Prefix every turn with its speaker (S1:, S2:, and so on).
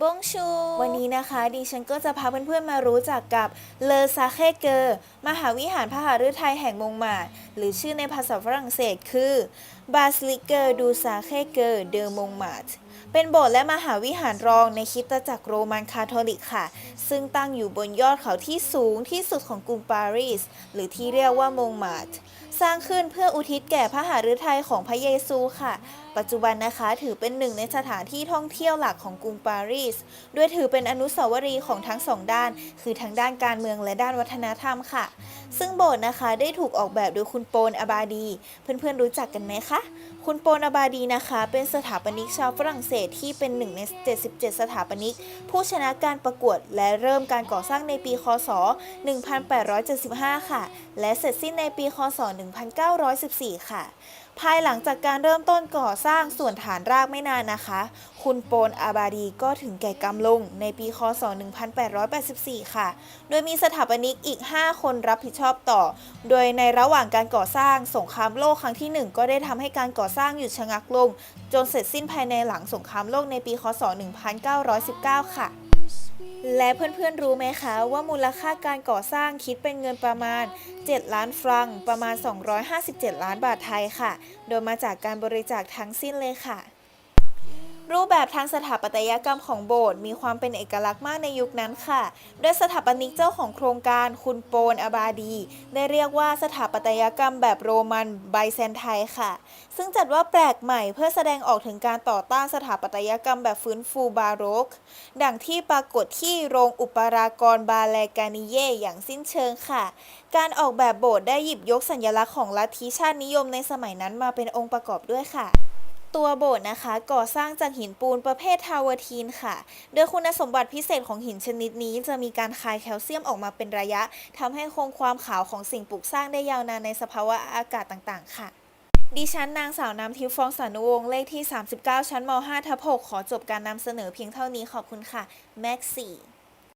S1: บงชู วันนี้นะคะดิฉันก็จะพาเพื่อนๆมารู้จักกับเลอซาเคเกอร์มหาวิหารพระหฤทัยแห่งมงมาดหรือชื่อในภาษาฝรั่งเศสคือบาสลิเกอร์ดูซาเคเกอร์เดอมงมาดเป็นโบสถ์และมหาวิหารรองในคริสตจักรโรมันคาทอลิกค่ะ ซึ่งตั้งอยู่บนยอดเขาที่สูงที่สุดของกรุงปารีส หรือที่เรียกว่ามงมาด สร้างขึ้นเพื่ออุทิศแก่พระหฤทัยของพระเยซูค่ะ ปัจจุบันนะคะถือเป็นหนึ่งในสถานที่ท่องเที่ยวหลักของกรุงปารีส ด้วยถือเป็นอนุสาวรีย์ของทั้งสองด้าน คือทั้งด้านการเมืองและด้านวัฒนธรรมค่ะ ซึ่งโบสถ์นะคะได้ถูกออกแบบโดยคุณโปนอบาดี เพื่อนๆรู้จักกันไหมคะ คุณโปนอบาดีนะคะ เป็นสถาปนิกชาวฝรั่งเศสที่เป็นหนึ่งใน 77 สถาปนิก ผู้ชนะการประกวดและเริ่มการก่อสร้างในปีคศ 1875 ค่ะ และเสร็จสิ้นในปีคศ 1914 ค่ะ ภายหลังจากการเริ่มต้นก่อสร้างส่วนฐานรากไม่นานนะคะ คุณโปนอาบาดีก็ถึงแก่กรรมลงในปีคศ 1884 ค่ะ โดยมีสถาปนิกอีก 5 คนรับผิดชอบต่อ โดยในระหว่างการก่อสร้างสงครามโลกครั้งที่ 1 ก็ได้ทำให้การก่อสร้างหยุดชะงักลง จนเสร็จสิ้นภายในหลังสงครามโลกในปีคศ 1919 ค่ะ และเพื่อนๆรู้ไหมคะว่ามูลค่าการก่อสร้างคิดเป็นเงินประมาณ 7 ล้านฟรัง ประมาณ 257 ล้านบาทไทยค่ะ โดยมาจากการบริจาคทั้งสิ้นเลยค่ะ รูปแบบทางสถาปัตยกรรมของโบสถ์มีความเป็นเอกลักษณ์มากในยุคนั้นค่ะ โดยสถาปนิกเจ้าของโครงการคุณโปนอบาดี ได้เรียกว่าสถาปัตยกรรมแบบโรมันไบแซนไทน์ค่ะ ซึ่งจัดว่าแปลกใหม่เพื่อแสดงออกถึงการต่อต้านสถาปัตยกรรมแบบฟื้นฟูบาโรก ดังที่ปรากฏที่โรงอุปรากรบาแลกานิเย่อย่างสิ้นเชิงค่ะ การออกแบบโบสถ์ได้หยิบยกสัญลักษณ์ของลัทธิชาตินิยมในสมัยนั้นมาเป็นองค์ประกอบด้วยค่ะ ตัวโบสถ์นะคะ ก่อสร้างจากหินปูนประเภททาวเวอร์ทีนค่ะ โดยคุณสมบัติพิเศษของหินชนิดนี้ จะมีการคายแคลเซียมออกมาเป็นระยะทำให้คงความขาวของสิ่งปลูกสร้างได้ยาวนานในสภาวะอากาศต่างๆ ค่ะดิฉันนางสาวน้ำทิพย์ฟองสานุวงศ์เลขที่ 39 ชั้นม 5 ทับ6ขอจบการนำเสนอเพียงเท่านี้ขอบคุณค่ะ แม็กซี่